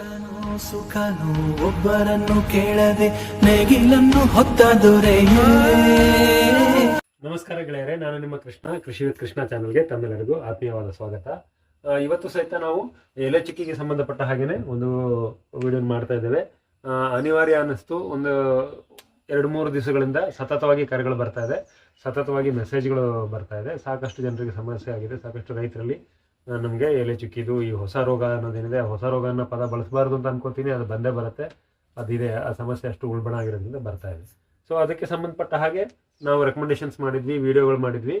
ಕಷ್ಟನೋ ಸುಖನೋ ಒಬ್ಬರನ್ನು ಕೇಳದೆ ನೇಗಿಲನ್ನು ಹೊತ್ತ ದೊರೆಯೇ. ನಮಸ್ಕಾರ ಗೆಳೆಯರೆ, ನಾನು ನಿಮ್ಮ ಕೃಷ್ಣ. ಕೃಷಿ ವಿತ್ ಕೃಷ್ಣ ಚಾನಲ್ಗೆ ತಮ್ಮೆಲ್ಲರಿಗೂ ಆತ್ಮೀಯವಾದ ಸ್ವಾಗತ. ಇವತ್ತು ಸಹಿತ ನಾವು ಎಲೆ ಚಿಕ್ಕಿಗೆ ಸಂಬಂಧಪಟ್ಟ ಹಾಗೇನೆ ಒಂದು ವಿಡಿಯೋ ಮಾಡ್ತಾ ಇದ್ದೇವೆ. ಅನಿವಾರ್ಯ ಅನ್ನಿಸ್ತು. ಒಂದು ಎರಡು ಮೂರು ದಿವಸಗಳಿಂದ ಸತತವಾಗಿ ಕರೆಗಳು ಬರ್ತಾ ಇದೆ. ಸತತವಾಗಿ ಮೆಸೇಜ್ಗಳು ಬರ್ತಾ ಇದೆ. ಸಾಕಷ್ಟು ಜನರಿಗೆ ಸಮಸ್ಯೆ ಆಗಿದೆ. ಸಾಕಷ್ಟು ರೈತರಲ್ಲಿ ನಮಗೆ ಎಲೆ ಚುಕ್ಕಿದು, ಈ ಹೊಸ ರೋಗ ಅನ್ನೋದೇನಿದೆ ಹೊಸ ರೋಗ ಅನ್ನೋ ಪದ ಬಳಸಬಾರ್ದು ಅಂತ ಅನ್ಕೋತೀನಿ, ಅದು ಬಂದೇ ಬರುತ್ತೆ. ಅದಿದೆ, ಆ ಸಮಸ್ಯೆ ಅಷ್ಟು ಉಲ್ಬಣ ಆಗಿರೋದ್ರಿಂದ ಬರ್ತಾ ಇದೆ. ಸೊ ಅದಕ್ಕೆ ಸಂಬಂಧಪಟ್ಟ ಹಾಗೆ ನಾವು ರೆಕಮೆಂಡೇಶನ್ಸ್ ಮಾಡಿದ್ವಿ ವಿಡಿಯೋಗಳು ಮಾಡಿದ್ವಿ.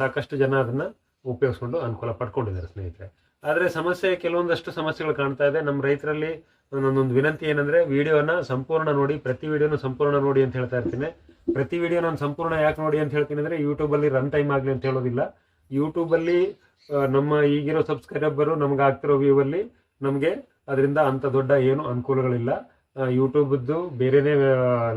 ಸಾಕಷ್ಟು ಜನ ಅದನ್ನ ಉಪಯೋಗಿಸ್ಕೊಂಡು ಅನುಕೂಲ ಪಡ್ಕೊಂಡಿದ್ದಾರೆ ಸ್ನೇಹಿತರೆ. ಆದರೆ ಸಮಸ್ಯೆ, ಕೆಲವೊಂದಷ್ಟು ಸಮಸ್ಯೆಗಳು ಕಾಣ್ತಾ ಇದೆ. ನಮ್ಮ ರೈತರಲ್ಲಿ ನನ್ನೊಂದು ವಿನಂತಿ ಏನಂದ್ರೆ ವಿಡಿಯೋನ ಸಂಪೂರ್ಣ ನೋಡಿ, ಪ್ರತಿ ವಿಡಿಯೋನು ಸಂಪೂರ್ಣ ನೋಡಿ ಅಂತ ಹೇಳ್ತಾ ಇರ್ತೀನಿ. ಪ್ರತಿ ವಿಡಿಯೋ ನಾನು ಸಂಪೂರ್ಣ ಯಾಕೆ ನೋಡಿ ಅಂತ ಹೇಳ್ತೀನಿ ಅಂದರೆ ಯೂಟ್ಯೂಬಲ್ಲಿ ರನ್ ಟೈಮ್ ಆಗಲಿ ಅಂತ ಹೇಳೋದಿಲ್ಲ. ಯೂಟ್ಯೂಬಲ್ಲಿ ನಮ್ಮ ಈಗಿರೋ ಸಬ್ಸ್ಕ್ರೈಬರು ನಮ್ಗೆ ಆಗ್ತಿರೋ ವ್ಯೂ ಅಲ್ಲಿ ನಮಗೆ ಅದರಿಂದ ಅಂಥ ದೊಡ್ಡ ಏನು ಅನುಕೂಲಗಳಿಲ್ಲ. ಯೂಟ್ಯೂಬ್ದು ಬೇರೆನೇ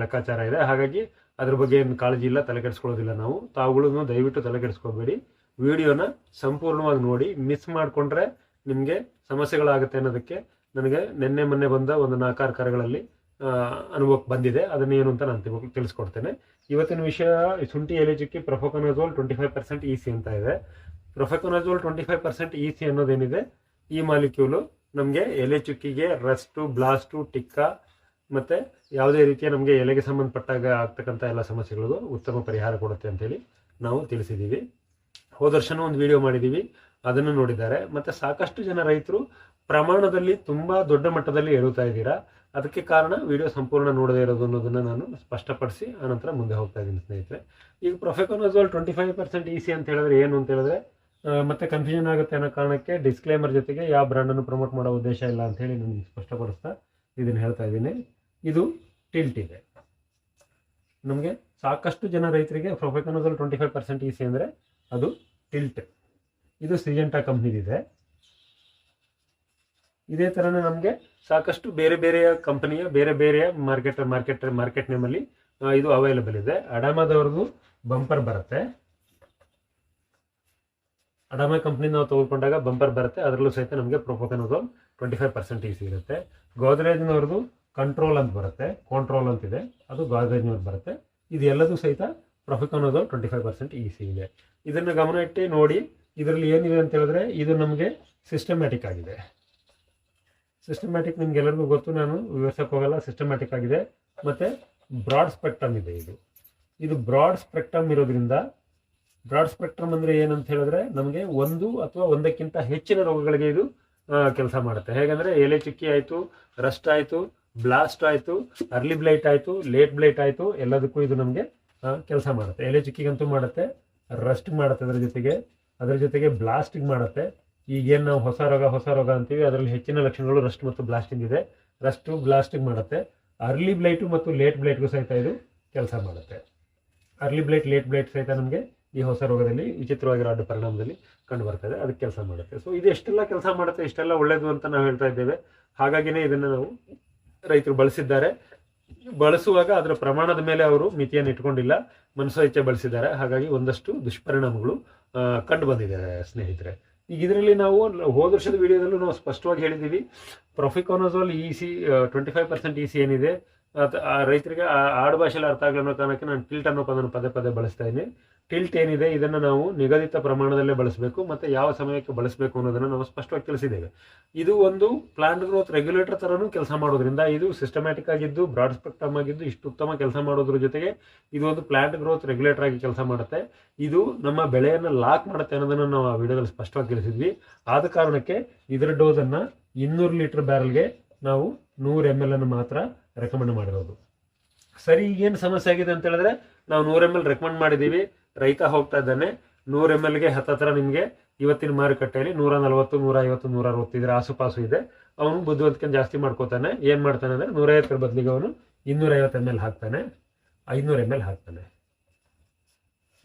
ಲೆಕ್ಕಾಚಾರ ಇದೆ. ಹಾಗಾಗಿ ಅದ್ರ ಬಗ್ಗೆ ಏನು ಕಾಳಜಿ ಇಲ್ಲ ತಲೆ ಕೆಡಿಸ್ಕೊಳ್ಳೋದಿಲ್ಲ ನಾವು. ತಾವುಗಳನ್ನು ದಯವಿಟ್ಟು ತಲೆ ಕೆಡಿಸ್ಕೋಬೇಡಿ ವಿಡಿಯೋನ ಸಂಪೂರ್ಣವಾಗಿ ನೋಡಿ ಮಿಸ್ ಮಾಡಿಕೊಂಡ್ರೆ ನಿಮಗೆ ಸಮಸ್ಯೆಗಳಾಗುತ್ತೆ ಅನ್ನೋದಕ್ಕೆ ನನಗೆ ನಿನ್ನೆ ಮೊನ್ನೆ ಬಂದ ಒಂದು ನಾಲ್ಕಾರು ಕರೆಗಳಲ್ಲಿ ಅನುಭವಕ್ಕೆ ಬಂದಿದೆ. ಅದನ್ನ ಏನು ಅಂತ ನಾನು ತಿಳಿಸ್ಕೊಡ್ತೇನೆ. ಇವತ್ತಿನ ವಿಷಯ ಶುಂಠಿ ಎಲೆ ಚುಕ್ಕಿ propiconazole twenty five percent E C ಅಂತ ಇದೆ. ಪ್ರೊಫೆಕೊನಜೋಲ್ twenty five percent E C ಅನ್ನೋದೇನಿದೆ? ಈ ಮಾಲಿಕ್ಯೂಲು ನಮಗೆ ಎಲೆ ಚುಕ್ಕಿಗೆ ರಸ್ಟು, ಬ್ಲಾಸ್ಟು, ಟಿಕ್ಕ ಮತ್ತು ಯಾವುದೇ ರೀತಿಯ ನಮಗೆ ಎಲೆಗೆ ಸಂಬಂಧಪಟ್ಟಾಗ ಆಗ್ತಕ್ಕಂಥ ಎಲ್ಲ ಸಮಸ್ಯೆಗಳಿಗೂ ಉತ್ತಮ ಪರಿಹಾರ ಕೊಡುತ್ತೆ ಅಂತೇಳಿ ನಾವು ತಿಳಿಸಿದ್ದೀವಿ ಹೋದ ವರ್ಷನೂ ಒಂದು ವಿಡಿಯೋ ಮಾಡಿದ್ದೀವಿ ಅದನ್ನು ನೋಡಿದ್ದಾರೆ. ಮತ್ತು ಸಾಕಷ್ಟು ಜನ ರೈತರು ಪ್ರಮಾಣದಲ್ಲಿ ತುಂಬ ದೊಡ್ಡ ಮಟ್ಟದಲ್ಲಿ ಹೇಳುತ್ತಾ ಇದ್ದೀರಾ? ಅದಕ್ಕೆ ಕಾರಣ ವಿಡಿಯೋ ಸಂಪೂರ್ಣ ನೋಡದೇ ಇರೋದು ಅನ್ನೋದನ್ನು ನಾನು ಸ್ಪಷ್ಟಪಡಿಸಿ ಆನಂತರ ಮುಂದೆ ಹೋಗ್ತಾ ಇದ್ದೀನಿ ಸ್ನೇಹಿತರೆ. ಈಗ propiconazole twenty five percent E C ಅಂತ ಹೇಳಿದ್ರೆ ಏನು ಅಂತ ಹೇಳಿದ್ರೆ ಮತ್ತೆ ಕನ್ಫ್ಯೂಷನ್ ಆಗುತ್ತೆ ಅನ್ನೋ ಕಾರಣಕ್ಕೆ ಡಿಸ್ಕ್ಲೇಮರ್ ಜೊತೆಗೆ ಯಾವ ಬ್ರ್ಯಾಂಡನ್ನು ಪ್ರಮೋಟ್ ಮಾಡೋ ಉದ್ದೇಶ ಇಲ್ಲ ಅಂತ ಹೇಳಿ ನಾನು ಸ್ಪಷ್ಟಪಡಿಸ್ತಾ ಇದನ್ನು ಹೇಳ್ತಾ ಇದ್ದೀನಿ. ಇದು ಟಿಲ್ಟ್ ಇದೆ. ನಮಗೆ ಸಾಕಷ್ಟು ಜನ ರೈತರಿಗೆ propiconazole twenty five percent C ಅಂದರೆ ಅದು ಟಿಲ್ಟ್ ಇದು ಸಿಜೆಂಟಾ ಕಂಪ್ನಿದಿದೆ. ಇದೇ ಥರನೇ ನಮಗೆ ಸಾಕಷ್ಟು ಬೇರೆ ಬೇರೆಯ ಕಂಪನಿಯ ಬೇರೆ ಬೇರೆಯ ಮಾರ್ಕೆಟ್ ಮಾರ್ಕೆಟ್ ಮಾರ್ಕೆಟ್ ನೇಮಲ್ಲಿ ಇದು ಅವೈಲೇಬಲ್ ಇದೆ. ಅಡಾಮದವ್ರದ್ದು ಬಂಪರ್ ಬರುತ್ತೆ. ಅಡಾಮ ಕಂಪ್ನಿ ನಾವು ತೊಗೊಂಡಾಗ ಬಂಪರ್ ಬರುತ್ತೆ. ಅದರಲ್ಲೂ ಸಹಿತ ನಮಗೆ propiconazole twenty five percent E C ಇರುತ್ತೆ ಗೋದ್ರೇಜ್ನವ್ರದ್ದು ಕಂಟ್ರೋಲ್ ಅಂತ ಬರುತ್ತೆ. ಕಾಂಟ್ರೋಲ್ ಅಂತಿದೆ ಅದು ಗೋದ್ರೇಜ್ನವ್ರು ಬರುತ್ತೆ. ಇದು ಎಲ್ಲದೂ ಸಹಿತ ಅನ್ನೋದು ಟ್ವೆಂಟಿ ಫೈವ್ ಪರ್ಸೆಂಟ್ ಈಸಿ ಇದೆ. ಇದನ್ನು ಗಮನ ಇಟ್ಟು ನೋಡಿ, ಇದರಲ್ಲಿ ಏನಿದೆ ಅಂತ ಹೇಳಿದ್ರೆ ಇದು ನಮಗೆ ಸಿಸ್ಟಮ್ಯಾಟಿಕ್ ಆಗಿದೆ. ಸಿಸ್ಟಮ್ಯಾಟಿಕ್ ನಿಮ್ಗೆಲ್ಲರಿಗೂ ಗೊತ್ತು. ನಾನು ವಿವರಿಸಕ್ಕೆ ಹೋಗಲ್ಲ. ಸಿಸ್ಟಮ್ಯಾಟಿಕ್ ಆಗಿದೆ. ಮತ್ತೆ ಬ್ರಾಡ್ ಸ್ಪೆಕ್ಟ್ರಮ್ ಇದೆ ಇದು. ಇದು ಬ್ರಾಡ್ ಸ್ಪೆಕ್ಟ್ರಮ್ ಇರೋದ್ರಿಂದ ಬ್ರಾಡ್ ಸ್ಪೆಕ್ಟ್ರಮ್ ಅಂದ್ರೆ ಏನಂತ ಹೇಳಿದ್ರೆ ನಮಗೆ ಒಂದು ಅಥವಾ ಒಂದಕ್ಕಿಂತ ಹೆಚ್ಚಿನ ರೋಗಗಳಿಗೆ ಇದು ಕೆಲಸ ಮಾಡುತ್ತೆ. ಹೇಗಂದ್ರೆ ಎಲೆ ಚುಕ್ಕಿ ಆಯ್ತು, ರಸ್ಟ್ ಆಯಿತು, ಬ್ಲಾಸ್ಟ್ ಆಯಿತು, ಅರ್ಲಿ ಬ್ಲೈಟ್ ಆಯಿತು, ಲೇಟ್ ಬ್ಲೈಟ್ ಆಯಿತು, ಎಲ್ಲದಕ್ಕೂ ಇದು ನಮಗೆ ಕೆಲಸ ಮಾಡುತ್ತೆ. ಎಲೆ ಚುಕ್ಕಿಗಂತೂ ಮಾಡುತ್ತೆ, ರಸ್ಟ್ ಮಾಡುತ್ತೆ ಅದರ ಜೊತೆಗೆ ಅದರ ಜೊತೆಗೆ ಬ್ಲಾಸ್ಟಿಂಗ್ ಮಾಡುತ್ತೆ. ಈಗೇನು ನಾವು ಹೊಸ ರೋಗ ಹೊಸ ರೋಗ ಅಂತೀವಿ, ಅದರಲ್ಲಿ ಹೆಚ್ಚಿನ ಲಕ್ಷಣಗಳು ರಸ್ಟ್ ಮತ್ತು ಬ್ಲಾಸ್ಟಿಂಗ್ ಇದೆ. ರಸ್ಟು ಬ್ಲಾಸ್ಟಿಂಗ್ ಮಾಡುತ್ತೆ. ಅರ್ಲಿ ಬ್ಲೈಟು ಮತ್ತು ಲೇಟ್ ಬ್ಲೈಟ್ಗೂ ಸಹಿತ ಇದು ಕೆಲಸ ಮಾಡುತ್ತೆ. ಅರ್ಲಿ ಬ್ಲೈಟ್, ಲೇಟ್ ಬ್ಲೈಟ್ ಸಹಿತ ನಮಗೆ ಈ ಹೊಸ ರೋಗದಲ್ಲಿ ವಿಚಿತ್ರವಾಗಿರೋ ಅಡ್ಡ ಪರಿಣಾಮದಲ್ಲಿ ಕಂಡು ಬರ್ತದೆ ಅದಕ್ಕೆ ಕೆಲಸ ಮಾಡುತ್ತೆ. ಸೊ ಇದು ಎಷ್ಟೆಲ್ಲ ಕೆಲಸ ಮಾಡುತ್ತೆ, ಇಷ್ಟೆಲ್ಲ ಒಳ್ಳೇದು ಅಂತ ನಾವು ಹೇಳ್ತಾ ಇದ್ದೇವೆ. ಹಾಗಾಗಿನೇ ಇದನ್ನು ನಾವು ರೈತರು ಬಳಸಿದ್ದಾರೆ. ಬಳಸುವಾಗ ಅದರ ಪ್ರಮಾಣದ ಮೇಲೆ ಅವರು ಮಿತಿಯನ್ನು ಇಟ್ಕೊಂಡಿಲ್ಲ. ಮನಸ್ಸು ಬಳಸಿದ್ದಾರೆ. ಹಾಗಾಗಿ ಒಂದಷ್ಟು ದುಷ್ಪರಿಣಾಮಗಳು ಕಂಡು ಬಂದಿದೆ ಸ್ನೇಹಿತರೆ. ಈಗ ಇದರಲ್ಲಿ ನಾವು, ಹೋದ ವರ್ಷದ ವಿಡಿಯೋದಲ್ಲೂ ನಾವು ಸ್ಪಷ್ಟವಾಗಿ ಹೇಳಿದ್ದೀವಿ. Propiconazole E C twenty five percent E C ಏನಿದೆ. ಆ ರೈತರಿಗೆ ಆ- ಆಡು ಭಾಷೆಯಲ್ಲಿ ಅರ್ಥ ಆಗಲಿ ಅನ್ನೋ ಕಾರಣಕ್ಕೆ ನಾನು ಟಿಲ್ಟ್ ಅನ್ನೋ ಪದನ ಪದೇ ಪದೇ ಬಳಸ್ತಾ ಇದ್ದೀನಿ. ಟಿಲ್ಟ್ ಏನಿದೆ ಇದನ್ನು ನಾವು ನಿಗದಿತ ಪ್ರಮಾಣದಲ್ಲೇ ಬಳಸಬೇಕು ಮತ್ತು ಯಾವ ಸಮಯಕ್ಕೆ ಬಳಸಬೇಕು ಅನ್ನೋದನ್ನು ನಾವು ಸ್ಪಷ್ಟವಾಗಿ ತಿಳಿಸಿದ್ದೇವೆ. ಇದು ಒಂದು ಪ್ಲಾಂಟ್ ಗ್ರೋತ್ ರೆಗ್ಯುಲೇಟರ್ ಥರನೂ ಕೆಲಸ ಮಾಡೋದ್ರಿಂದ ಇದು ಸಿಸ್ಟಮ್ಯಾಟಿಕ್ ಆಗಿದ್ದು ಬ್ರಾಡ್ ಸ್ಪೆಕ್ಟಮ್ ಆಗಿದ್ದು, ಇಷ್ಟು ಉತ್ತಮ ಕೆಲಸ ಮಾಡೋದ್ರ ಜೊತೆಗೆ ಇದು ಒಂದು ಪ್ಲಾಂಟ್ ಗ್ರೋತ್ ರೆಗ್ಯುಲೇಟರ್ ಆಗಿ ಕೆಲಸ ಮಾಡುತ್ತೆ. ಇದು ನಮ್ಮ ಬೆಳೆಯನ್ನು ಲಾಕ್ ಮಾಡುತ್ತೆ ಅನ್ನೋದನ್ನು ನಾವು ಆ ವಿಡಿಯೋದಲ್ಲಿ ಸ್ಪಷ್ಟವಾಗಿ ತಿಳಿಸಿದ್ವಿ. ಆದ ಕಾರಣಕ್ಕೆ ಇದರ ಡೋಸನ್ನು ಇನ್ನೂರು ಲೀಟರ್ ಬ್ಯಾರಲ್ಗೆ ನಾವು ನೂರು ಎಂ ಎಲ್ ಅನ್ನು ಮಾತ್ರ ರೆಕಮೆಂಡ್ ಮಾಡಿರೋದು. ಸರಿ, ಈಗೇನು ಸಮಸ್ಯೆ ಆಗಿದೆ ಅಂತ ಹೇಳಿದ್ರೆ, ನಾವು ನೂರು ಎಂ ಎಲ್ ರೆಕಮೆಂಡ್ ಮಾಡಿದ್ದೀವಿ. ರೈತ ಹೋಗ್ತಾ ಇದ್ದಾನೆ. ನೂರು ಎಂ ಎಲ್ಗೆ ಹತ್ತತ್ರ ನಿಮಗೆ ಇವತ್ತಿನ ಮಾರುಕಟ್ಟೆಯಲ್ಲಿ ನೂರ ನಲವತ್ತು, ನೂರ ಐವತ್ತು, ನೂರ ಅರವತ್ತು ಇದರ ಆಸುಪಾಸು ಇದೆ. ಅವನು ಬುದ್ಧಿವಂತಿಕೆ ಜಾಸ್ತಿ ಮಾಡ್ಕೋತಾನೆ. ಏನು ಮಾಡ್ತಾನೆ ಅಂದರೆ ನೂರೈವತ್ತರ ಬದಲಿಗೆ ಅವನು ಇನ್ನೂರೈವತ್ತು ಎಂ ಎಲ್ ಹಾಕ್ತಾನೆ. ಐನೂರು ಎಂ ಎಲ್ ಹಾಕ್ತಾನೆ.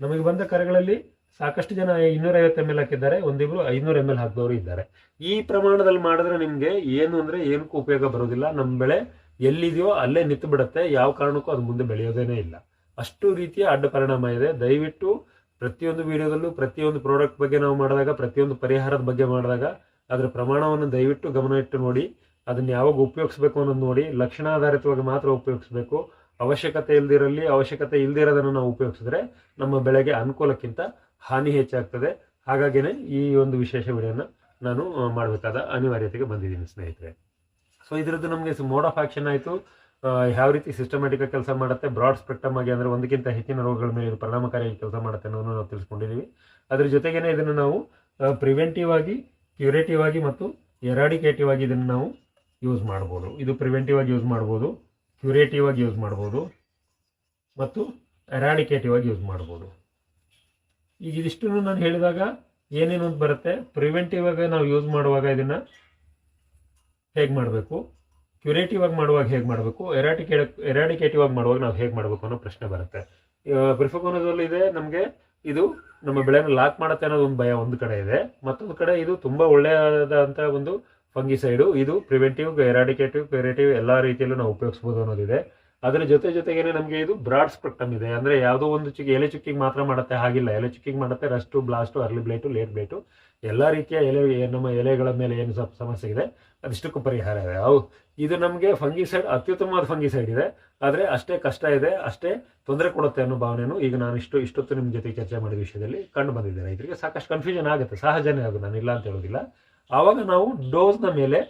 ನಮಗೆ ಬಂದ ಕರೆಗಳಲ್ಲಿ ಸಾಕಷ್ಟು ಜನ ಇನ್ನೂರೈವತ್ತು ಎಂ ಎಲ್ ಹಾಕಿದ್ದಾರೆ. ಒಂದಿಬ್ರು ಐನೂರು ಎಂ ಎಲ್ ಹಾಕಿದವರು ಇದ್ದಾರೆ. ಈ ಪ್ರಮಾಣದಲ್ಲಿ ಮಾಡಿದ್ರೆ ನಿಮಗೆ ಏನು ಅಂದರೆ ಏನಕ್ಕೂ ಉಪಯೋಗ ಬರೋದಿಲ್ಲ ನಮ್ಮ ಬೆಳೆ ಎಲ್ಲಿದೆಯೋ ಅಲ್ಲೇ ನಿಂತು ಬಿಡುತ್ತೆ. ಯಾವ ಕಾರಣಕ್ಕೂ ಅದು ಮುಂದೆ ಬೆಳೆಯೋದೇನೇ ಇಲ್ಲ. ಅಷ್ಟು ರೀತಿಯ ಅಡ್ಡ ಪರಿಣಾಮ ಇದೆ. ದಯವಿಟ್ಟು ಪ್ರತಿಯೊಂದು ವಿಡಿಯೋದಲ್ಲೂ, ಪ್ರತಿಯೊಂದು ಪ್ರಾಡಕ್ಟ್ ಬಗ್ಗೆ ನಾವು ಮಾಡಿದಾಗ, ಪ್ರತಿಯೊಂದು ಪರಿಹಾರದ ಬಗ್ಗೆ ಮಾಡಿದಾಗ ಅದರ ಪ್ರಮಾಣವನ್ನು ದಯವಿಟ್ಟು ಗಮನ ಇಟ್ಟು ನೋಡಿ. ಅದನ್ನು ಯಾವಾಗ ಉಪಯೋಗಿಸ್ಬೇಕು ಅನ್ನೋದು ನೋಡಿ. ಲಕ್ಷಣಾಧಾರಿತವಾಗಿ ಮಾತ್ರ ಉಪಯೋಗಿಸ್ಬೇಕು. ಅವಶ್ಯಕತೆ ಇಲ್ದಿರಲ್ಲಿ ಅವಶ್ಯಕತೆ ಇಲ್ದಿರೋದನ್ನು ನಾವು ಉಪಯೋಗಿಸಿದ್ರೆ ನಮ್ಮ ಬೆಳೆಗೆ ಅನುಕೂಲಕ್ಕಿಂತ ಹಾನಿ ಹೆಚ್ಚಾಗ್ತದೆ. ಹಾಗಾಗಿನೇ ಈ ಒಂದು ವಿಶೇಷ ವಿಡಿಯೋನ ನಾನು ಮಾಡಬೇಕಾದ ಅನಿವಾರ್ಯತೆಗೆ ಬಂದಿದ್ದೀನಿ ಸ್ನೇಹಿತರೆ. ಸೊ ಇದರದ್ದು ನಮಗೆ ಮೋಡ್ ಆಫ್ ಆಕ್ಷನ್ ಆಯಿತು. ಯಾವ ರೀತಿ ಸಿಸ್ಟಮ್ಯಾಟಿಕ್ ಕೆಲಸ ಮಾಡುತ್ತೆ ಬ್ರಾಡ್ ಸ್ಪೆಕ್ಟಮ್ ಆಗಿ ಅಂದರೆ ಒಂದಕ್ಕಿಂತ ಹೆಚ್ಚಿನ ರೋಗಗಳ ಮೇಲೆ ಇದು ಪರಿಣಾಮಕಾರಿಯಾಗಿ ಕೆಲಸ ಮಾಡುತ್ತೆ ಅನ್ನೋದನ್ನು ನಾವು ತಿಳಿಸ್ಕೊಂಡಿದ್ದೀವಿ ಅದ್ರ ಜೊತೆಗೇನೆ ಇದನ್ನು ನಾವು ಪ್ರಿವೆಂಟಿವ್ ಆಗಿ ಕ್ಯೂರೇಟಿವ್ ಆಗಿ ಮತ್ತು ಎರಾಡಿಕೇಟಿವ್ ಆಗಿ ಇದನ್ನು ನಾವು ಯೂಸ್ ಮಾಡ್ಬೋದು. ಇದು ಪ್ರಿವೆಂಟಿವ್ ಆಗಿ ಯೂಸ್ ಮಾಡ್ಬೋದು ಕ್ಯೂರೇಟಿವ್ ಆಗಿ ಯೂಸ್ ಮಾಡ್ಬೋದು ಮತ್ತು ಎರಾಡಿಕೇಟಿವ್ ಆಗಿ ಯೂಸ್ ಮಾಡ್ಬೋದು. ಈಗ ಇದಿಷ್ಟು ನಾನು ಹೇಳಿದಾಗ ಏನೇನು ಬರುತ್ತೆ. ಪ್ರಿವೆಂಟಿವ್ ಆಗಿ ನಾವು ಯೂಸ್ ಮಾಡುವಾಗ ಇದನ್ನು ಹೇಗೆ ಮಾಡಬೇಕು? ಕ್ಯೂರೇಟಿವ್ ಆಗಿ ಮಾಡುವಾಗ ಹೇಗೆ ಮಾಡಬೇಕು? ಎರಾಟಿಕೇಟ್ ಎರಾಡಿಕೇಟಿವ್ ಆಗಿ ಮಾಡುವಾಗ ನಾವು ಹೇಗೆ ಮಾಡಬೇಕು ಅನ್ನೋ ಪ್ರಶ್ನೆ ಬರುತ್ತೆ. ಬ್ರಿಫಕೋನದಲ್ಲಿ ಇದೆ, ನಮಗೆ ಇದು ನಮ್ಮ ಬೆಳೆನ ಲಾಕ್ ಮಾಡುತ್ತೆ ಅನ್ನೋದು ಒಂದು ಭಯ ಒಂದು ಕಡೆ ಇದೆ. ಮತ್ತೊಂದು ಕಡೆ ಇದು ತುಂಬ ಒಳ್ಳೆಯದಾದಂಥ ಒಂದು ಫಂಗಿಸೈಡು ಇದು ಪ್ರಿವೆಂಟಿವ್ ಎರಾಡಿಕೇಟಿವ್ ಕ್ಯೂರೇಟಿವ್ ಎಲ್ಲ ರೀತಿಯಲ್ಲೂ ನಾವು ಉಪಯೋಗಿಸ್ಬೋದು ಅನ್ನೋದಿದೆ. ಅದರ ಜೊತೆ ಜೊತೆಗೇನೆ ನಮಗೆ ಇದು ಬ್ರಾಡ್ ಸ್ಪೆಕ್ಟ್ರಮ್ ಇದೆ. ಅಂದರೆ ಯಾವುದೋ ಒಂದು ಚುಕ್ಕಿ ಎಲೆ ಚುಕ್ಕಿಗೆ ಮಾತ್ರ ಮಾಡುತ್ತೆ, ಹಾಗಿಲ್ಲ. ಎಲೆ ಚುಕ್ಕಿಗೆ ಮಾಡುತ್ತೆ, rust, blast, early blight, late blight, ಎಲ್ಲ ರೀತಿಯ ಎಲೆ ನಮ್ಮ ಎಲೆಗಳ ಮೇಲೆ ಏನು ಸಮಸ್ಯೆ ಇದೆ, ಅದಿಷ್ಟಕ್ಕೂ ಪರಿಹಾರ ಇದೆ. ಅವು, ಇದು ನಮಗೆ ಫಂಗಿಸೈಡ್, ಅತ್ಯುತ್ತಮವಾದ ಫಂಗಿಸೈಡ್ ಇದೆ. ಆದರೆ ಅಷ್ಟೇ ಕಷ್ಟ ಇದೆ, ಅಷ್ಟೇ ತೊಂದರೆ ಕೊಡುತ್ತೆ ಅನ್ನೋ ಭಾವನೆಯನ್ನು ಈಗ ನಾನು ಇಷ್ಟು, ಇಷ್ಟೊತ್ತು ನಿಮ್ಮ ಜೊತೆ ಚರ್ಚೆ ಮಾಡಿದ ವಿಷಯದಲ್ಲಿ ಕಂಡು ಬಂದಿದೆ. ರೈತರಿಗೆ ಸಾಕಷ್ಟು ಕನ್ಫ್ಯೂಷನ್ ಆಗುತ್ತೆ. ಸಹಜನೇ ಅದು, ನಾನು ಇಲ್ಲ ಅಂತ ಹೇಳೋದಿಲ್ಲ. ಆವಾಗ ನಾವು ಡೋಸ್ನ ಮೇಲೆ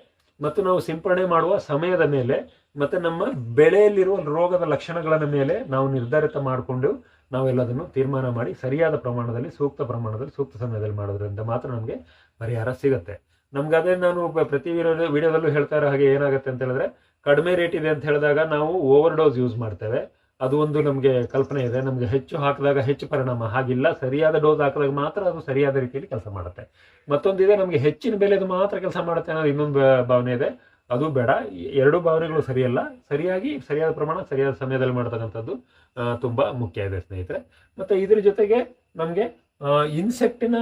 ಮತ್ತು ನಾವು ಸಿಂಪಡಣೆ ಮಾಡುವ ಸಮಯದ ಮೇಲೆ ಮತ್ತು ನಮ್ಮ ಬೆಳೆಯಲ್ಲಿರುವ ರೋಗದ ಲಕ್ಷಣಗಳ ಮೇಲೆ ನಾವು ನಿರ್ಧಾರಿತ ಮಾಡಿಕೊಂಡು ನಾವೆಲ್ಲದನ್ನು ತೀರ್ಮಾನ ಮಾಡಿ ಸರಿಯಾದ ಪ್ರಮಾಣದಲ್ಲಿ, ಸೂಕ್ತ ಪ್ರಮಾಣದಲ್ಲಿ, ಸೂಕ್ತ ಸಮಯದಲ್ಲಿ ಮಾಡೋದ್ರಿಂದ ಮಾತ್ರ ನಮಗೆ ಪರಿಹಾರ ಸಿಗುತ್ತೆ. ನಮ್ಗೆ ಅದೇ ನಾನು ಪ್ರತಿ ವಿಡಿಯೋ ವಿಡಿಯೋದಲ್ಲೂ ಹೇಳ್ತಾ ಇರೋ ಹಾಗೆ ಏನಾಗುತ್ತೆ ಅಂತ ಹೇಳಿದ್ರೆ, ಕಡಿಮೆ ರೇಟ್ ಇದೆ ಅಂತ ಹೇಳಿದಾಗ ನಾವು ಓವರ್ ಡೋಸ್ ಯೂಸ್ ಮಾಡ್ತೇವೆ. ಅದು ಒಂದು ನಮಗೆ ಕಲ್ಪನೆ ಇದೆ. ನಮಗೆ ಹೆಚ್ಚು ಹಾಕಿದಾಗ ಹೆಚ್ಚು ಪರಿಣಾಮ. ಹಾಗಿಲ್ಲ, ಸರಿಯಾದ ಡೋಸ್ ಹಾಕಿದಾಗ ಮಾತ್ರ ಅದು ಸರಿಯಾದ ರೀತಿಯಲ್ಲಿ ಕೆಲಸ ಮಾಡುತ್ತೆ. ಮತ್ತೊಂದಿದೆ, ನಮಗೆ ಹೆಚ್ಚಿನ ಬೆಲೆದು ಮಾತ್ರ ಕೆಲಸ ಮಾಡುತ್ತೆ ಅನ್ನೋದು ಇನ್ನೊಂದು ಭಾವನೆ ಇದೆ. ಅದು ಬೇಡ. ಎರಡು ಭಾವನೆಗಳು ಸರಿಯಲ್ಲ. ಸರಿಯಾಗಿ, ಸರಿಯಾದ ಪ್ರಮಾಣ, ಸರಿಯಾದ ಸಮಯದಲ್ಲಿ ಮಾಡ್ತಕ್ಕಂಥದ್ದು ತುಂಬ ಮುಖ್ಯ ಇದೆ ಸ್ನೇಹಿತರೆ. ಮತ್ತೆ ಇದ್ರ ಜೊತೆಗೆ ನಮಗೆ ಇನ್ಸೆಕ್ಟಿನ